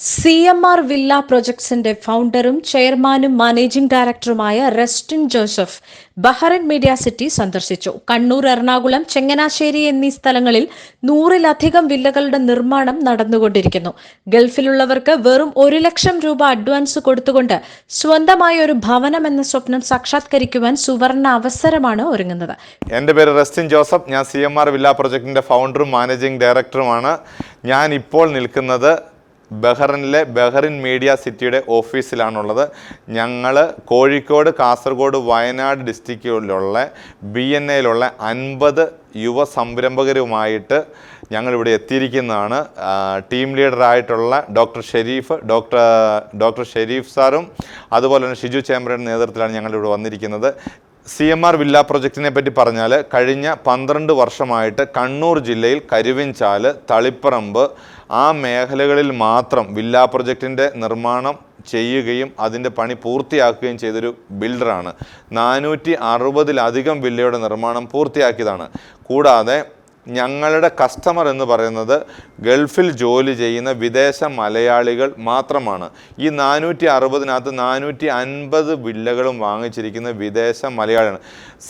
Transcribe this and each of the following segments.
C M R villa പ്രൊജക്ട്സിന്റെ ഫൗണ്ടറും ചെയർമാനും മാനേജിംഗ് ഡയറക്ടറുമായ Restin Joseph Bahrain media city സന്ദർശിച്ചു. കണ്ണൂർ എറണാകുളം ചെങ്ങനാശ്ശേരി എന്നീ സ്ഥലങ്ങളിൽ നൂറിലധികം വില്ലകളുടെ നിർമ്മാണം നടന്നുകൊണ്ടിരിക്കുന്നു. ഗൾഫിലുള്ളവർക്ക് വെറും ഒരു ലക്ഷം രൂപ അഡ്വാൻസ് കൊടുത്തുകൊണ്ട് സ്വന്തമായ ഒരു ഭവനം എന്ന സ്വപ്നം സാക്ഷാത്കരിക്കുവാൻ സുവർണ അവസരമാണ് ഒരുങ്ങുന്നത്. എന്റെ പേര് റെസ്റ്റിൻ ജോസഫ്. ഞാൻ സി എം ആർ വില്ല പ്രൊജക്ടിന്റെ ഫൗണ്ടറും മാനേജിംഗ് ഡയറക്ടറുമാണ്. ഞാൻ ഇപ്പോൾ നിൽക്കുന്നത് ബഹ്റിനിലെ ബഹ്റിൻ മീഡിയ സിറ്റിയുടെ ഓഫീസിലാണുള്ളത്. ഞങ്ങൾ കോഴിക്കോട് കാസർഗോഡ് വയനാട് ഡിസ്ട്രിക്റ്റിലുള്ള ബി എൻ എയിലുള്ള അൻപത് യുവ സംരംഭകരുമായിട്ട് ഞങ്ങളിവിടെ എത്തിയിരിക്കുന്നതാണ്. Team ലീഡറായിട്ടുള്ള doctor Sharif doctor doctor Sharif സാറും അതുപോലെ തന്നെ ഷിജു ചേംബറിന്റെ നേതൃത്വത്തിലാണ് ഞങ്ങളിവിടെ വന്നിരിക്കുന്നത്. സി എം ആർ വില്ല പ്രൊജക്റ്റിനെ പറ്റി പറഞ്ഞാൽ കഴിഞ്ഞ പന്ത്രണ്ട് വർഷമായിട്ട് കണ്ണൂർ ജില്ലയിൽ കരുവിൻചാൽ തളിപ്പറമ്പ് ആ മേഖലകളിൽ മാത്രം വില്ല പ്രൊജക്റ്റിന്റെ നിർമ്മാണം ചെയ്യുകയും അതിന്റെ പണി പൂർത്തിയാക്കുകയും ചെയ്തൊരു ബിൽഡറാണ്. നാനൂറ്റി അറുപതിലധികം വില്ലയുടെ നിർമ്മാണം പൂർത്തിയാക്കിയതാണ്. കൂടാതെ ഞങ്ങളുടെ കസ്റ്റമർ എന്ന് പറയുന്നത് ഗൾഫിൽ ജോലി ചെയ്യുന്ന വിദേശ മലയാളികൾ മാത്രമാണ്. ഈ നാനൂറ്റി അറുപതിനകത്ത് നാനൂറ്റി അൻപത് വില്ലകളും വാങ്ങിച്ചിരിക്കുന്ന വിദേശ മലയാളിയാണ്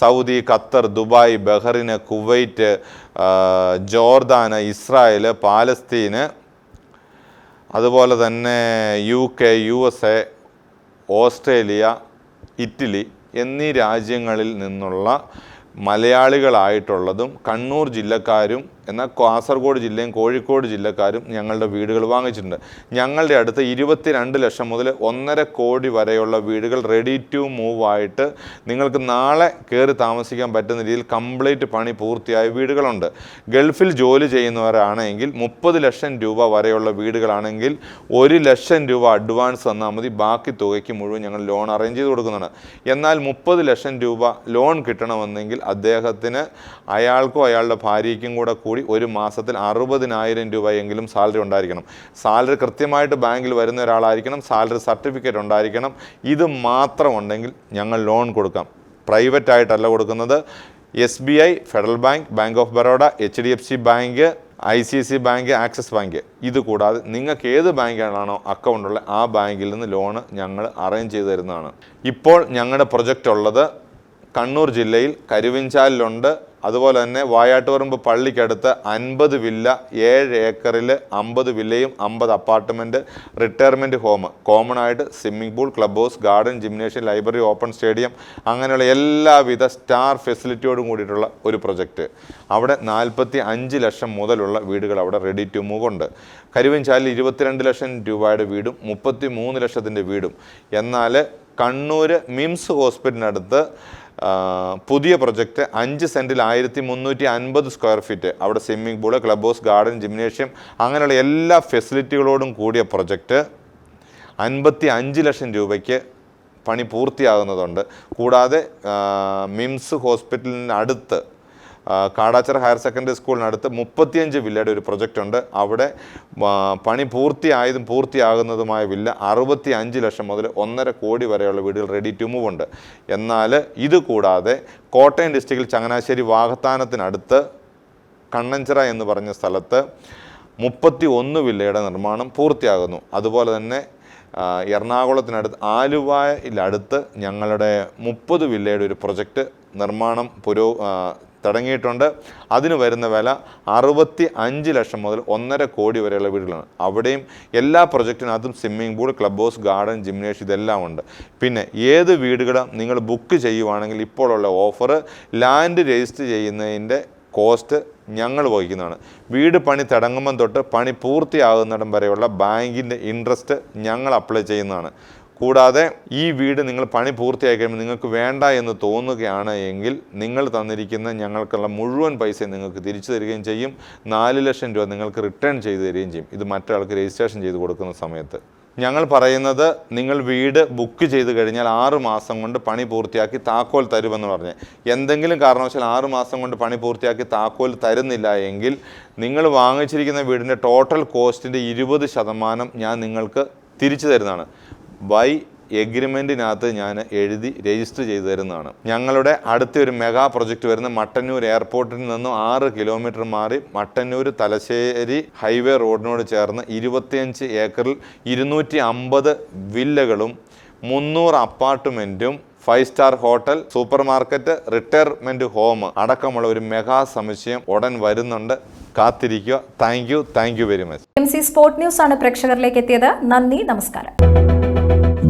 Saudi Qatar Dubai Bahrain Kuwait ജോർദാന് Israel പാലസ്തീന് അതുപോലെ തന്നെ U K U S A Australia Italy എന്നീ രാജ്യങ്ങളിൽ നിന്നുള്ള മലയാളികളായിട്ടുള്ളതും കണ്ണൂർ ജില്ലക്കാരും എന്നാൽ കാസർഗോഡ് ജില്ലയും കോഴിക്കോട് ജില്ലക്കാരും ഞങ്ങളുടെ വീടുകൾ വാങ്ങിച്ചിട്ടുണ്ട്. ഞങ്ങളുടെ അടുത്ത് ഇരുപത്തിരണ്ട് ലക്ഷം മുതൽ ഒന്നര കോടി വരെയുള്ള വീടുകൾ റെഡി ടു മൂവ് ആയിട്ട് നിങ്ങൾക്ക് നാളെ കയറി താമസിക്കാൻ പറ്റുന്ന രീതിയിൽ കംപ്ലീറ്റ് പണി പൂർത്തിയായ വീടുകളുണ്ട്. ഗൾഫിൽ ജോലി ചെയ്യുന്നവരാണെങ്കിൽ മുപ്പത് ലക്ഷം രൂപ വരെയുള്ള വീടുകളാണെങ്കിൽ ഒരു ലക്ഷം രൂപ അഡ്വാൻസ് തന്നാൽ മതി. ബാക്കി തുകയ്ക്ക് മുഴുവൻ ഞങ്ങൾ ലോൺ അറേഞ്ച് ചെയ്ത് കൊടുക്കുന്നതാണ് എന്നാൽ മുപ്പത് ലക്ഷം രൂപ ലോൺ കിട്ടണമെന്നെങ്കിൽ അദ്ദേഹത്തിന് അയാൾക്കോ അയാളുടെ ഭാര്യയ്ക്കും കൂടെ കൂടി ഒരു മാസത്തിൽ അറുപതിനായിരം രൂപയെങ്കിലും സാലറി ഉണ്ടായിരിക്കണം. സാലറി കൃത്യമായിട്ട് ബാങ്കിൽ വരുന്ന ഒരാളായിരിക്കണം. സാലറി സർട്ടിഫിക്കറ്റ് ഉണ്ടായിരിക്കണം. ഇത് മാത്രം ഉണ്ടെങ്കിൽ ഞങ്ങൾ ലോൺ കൊടുക്കാം. പ്രൈവറ്റ് ആയിട്ടല്ല കൊടുക്കുന്നത്. S B I Federal bank bank of Baroda H D F C bank I C C bank Axis bank. ഇത് കൂടാതെ നിങ്ങൾക്ക് ഏത് ബാങ്കിലാണോ അക്കൗണ്ട് ഉള്ളത് ആ ബാങ്കിൽ നിന്ന് ലോണ് ഞങ്ങൾ അറേഞ്ച് ചെയ്ത് തരുന്നതാണ്. ഇപ്പോൾ ഞങ്ങളുടെ പ്രൊജക്റ്റ് ഉള്ളത് കണ്ണൂർ ജില്ലയിൽ കരുവിൻചാലിലുണ്ട്. അതുപോലെ തന്നെ വായാട്ടുപറമ്പ് പള്ളിക്കടുത്ത് അൻപത് വില്ല ഏഴ് ഏക്കറിൽ അമ്പത് വില്ലയും അമ്പത് അപ്പാർട്ട്മെന്റ് റിട്ടയർമെന്റ് ഹോം. കോമൺ ആയിട്ട് swimming pool club house garden gymnasium library open stadium അങ്ങനെയുള്ള എല്ലാവിധ സ്റ്റാർ ഫെസിലിറ്റിയോടും കൂടിയിട്ടുള്ള ഒരു പ്രൊജക്റ്റ് അവിടെ നാൽപ്പത്തി അഞ്ച് ലക്ഷം മുതലുള്ള വീടുകൾ അവിടെ റെഡി ടു മൂവ് ഉണ്ട്. കരുവഞ്ചാലിൽ ഇരുപത്തിരണ്ട് ലക്ഷം രൂപയുടെ വീടും മുപ്പത്തി മൂന്ന് ലക്ഷത്തിന്റെ വീടും. എന്നാൽ കണ്ണൂർ മിംസ് ഹോസ്പിറ്റലിനടുത്ത് പുതിയ പ്രൊജക്റ്റ് അഞ്ച് സെന്റിൽ ആയിരത്തി മുന്നൂറ്റി അൻപത് സ്ക്വയർ ഫീറ്റ്. അവിടെ swimming pool club house garden gymnasium അങ്ങനെയുള്ള എല്ലാ ഫെസിലിറ്റികളോടും കൂടിയ പ്രൊജക്റ്റ്. അൻപത്തി അഞ്ച് ലക്ഷം രൂപയ്ക്ക് പണി പൂർത്തിയാകുന്നതുണ്ട്. കൂടാതെ മിംസ് ഹോസ്പിറ്റലിന് അടുത്ത് ആ, കാടാച്ചിറ ഹയർ സെക്കൻഡറി സ്കൂളിനടുത്ത് മുപ്പത്തിയഞ്ച് വില്ലയുടെ ഒരു പ്രൊജക്റ്റ് ഉണ്ട് അവിടെ പണി പൂർത്തിയായതും പൂർത്തിയാകുന്നതുമായ വില്ല അറുപത്തി അഞ്ച് ലക്ഷം മുതൽ ഒന്നര കോടി വരെയുള്ള വീടുകൾ റെഡി ടു മൂവ് ഉണ്ട്. എന്നാൽ ഇതുകൂടാതെ കോട്ടയം ഡിസ്ട്രിക്റ്റിൽ ചങ്ങനാശ്ശേരി വാഹത്താനത്തിനടുത്ത് കണ്ണഞ്ചിറ എന്ന് പറഞ്ഞ സ്ഥലത്ത് മുപ്പത്തി ഒന്ന് വില്ലയുടെ നിർമ്മാണം പൂർത്തിയാകുന്നു. അതുപോലെ തന്നെ എറണാകുളത്തിനടുത്ത് ആലുവയിലടുത്ത് ഞങ്ങളുടെ മുപ്പത് വില്ലയുടെ ഒരു പ്രൊജക്റ്റ് നിർമ്മാണം പുരോ തുടങ്ങിയിട്ടുണ്ട്. അതിന് വരുന്ന വില അറുപത്തി അഞ്ച് ലക്ഷം മുതൽ ഒന്നര കോടി വരെയുള്ള വീടുകളാണ്. അവിടെയും എല്ലാ പ്രൊജക്റ്റിനകത്തും swimming pool club house garden gymnasium ഇതെല്ലാം ഉണ്ട്. പിന്നെ ഏത് വീടുകളും നിങ്ങൾ ബുക്ക് ചെയ്യുവാണെങ്കിൽ ഇപ്പോഴുള്ള ഓഫർ ലാൻഡ് രജിസ്റ്റർ ചെയ്യുന്നതിന്റെ കോസ്റ്റ് ഞങ്ങൾ വഹിക്കുന്നതാണ്. വീട് പണി തുടങ്ങുമ്പം തൊട്ട് പണി പൂർത്തിയാകുന്നിടം വരെയുള്ള ബാങ്കിന്റെ ഇൻട്രസ്റ്റ് ഞങ്ങൾ അപ്ലൈ ചെയ്യുന്നതാണ്. കൂടാതെ ഈ വീട് നിങ്ങൾ പണി പൂർത്തിയാക്കി കഴിയുമ്പോൾ നിങ്ങൾക്ക് വേണ്ട എന്ന് തോന്നുകയാണ് എങ്കിൽ നിങ്ങൾ തന്നിരിക്കുന്ന ഞങ്ങൾക്കുള്ള മുഴുവൻ പൈസയും നിങ്ങൾക്ക് തിരിച്ചു തരികയും ചെയ്യും. നാല് ലക്ഷം രൂപ നിങ്ങൾക്ക് റിട്ടേൺ ചെയ്തു തരികയും ചെയ്യും. ഇത് മറ്റൊരാൾക്ക് രജിസ്ട്രേഷൻ ചെയ്ത് കൊടുക്കുന്ന സമയത്ത്. ഞങ്ങൾ പറയുന്നത് നിങ്ങൾ വീട് ബുക്ക് ചെയ്ത് കഴിഞ്ഞാൽ ആറ് മാസം കൊണ്ട് പണി പൂർത്തിയാക്കി താക്കോൽ തരുമെന്ന് പറഞ്ഞ്. എന്തെങ്കിലും കാരണവശാൽ ആറ് മാസം കൊണ്ട് പണി പൂർത്തിയാക്കി താക്കോൽ തരുന്നില്ല എങ്കിൽ നിങ്ങൾ വാങ്ങിച്ചിരിക്കുന്ന വീടിന്റെ ടോട്ടൽ കോസ്റ്റിന്റെ ഇരുപത് ശതമാനം ഞാൻ നിങ്ങൾക്ക് തിരിച്ചു തരുന്നതാണ്. ബൈ എഗ്രിമെന്റിനകത്ത് ഞാൻ എഴുതി രജിസ്റ്റർ ചെയ്തു തരുന്നതാണ് ഞങ്ങളുടെ അടുത്ത ഒരു മെഗാ പ്രൊജക്റ്റ് വരുന്ന മട്ടന്നൂർ എയർപോർട്ടിൽ നിന്നും ആറ് കിലോമീറ്റർ മാറി മട്ടന്നൂർ തലശ്ശേരി ഹൈവേ റോഡിനോട് ചേർന്ന് ഇരുപത്തിയഞ്ച് ഏക്കറിൽ ഇരുന്നൂറ്റി അമ്പത് വില്ലകളും മുന്നൂറ് അപ്പാർട്ട്മെന്റും five star hotel supermarket retirement home അടക്കമുള്ള ഒരു മെഗാ സമുച്ചയം ഉടൻ വരുന്നുണ്ട്. കാത്തിരിക്കുക. Thank you thank you very much M C sport news ആണ് പ്രേക്ഷകരിലേക്ക് എത്തിയത്. നന്ദി. നമസ്കാരം.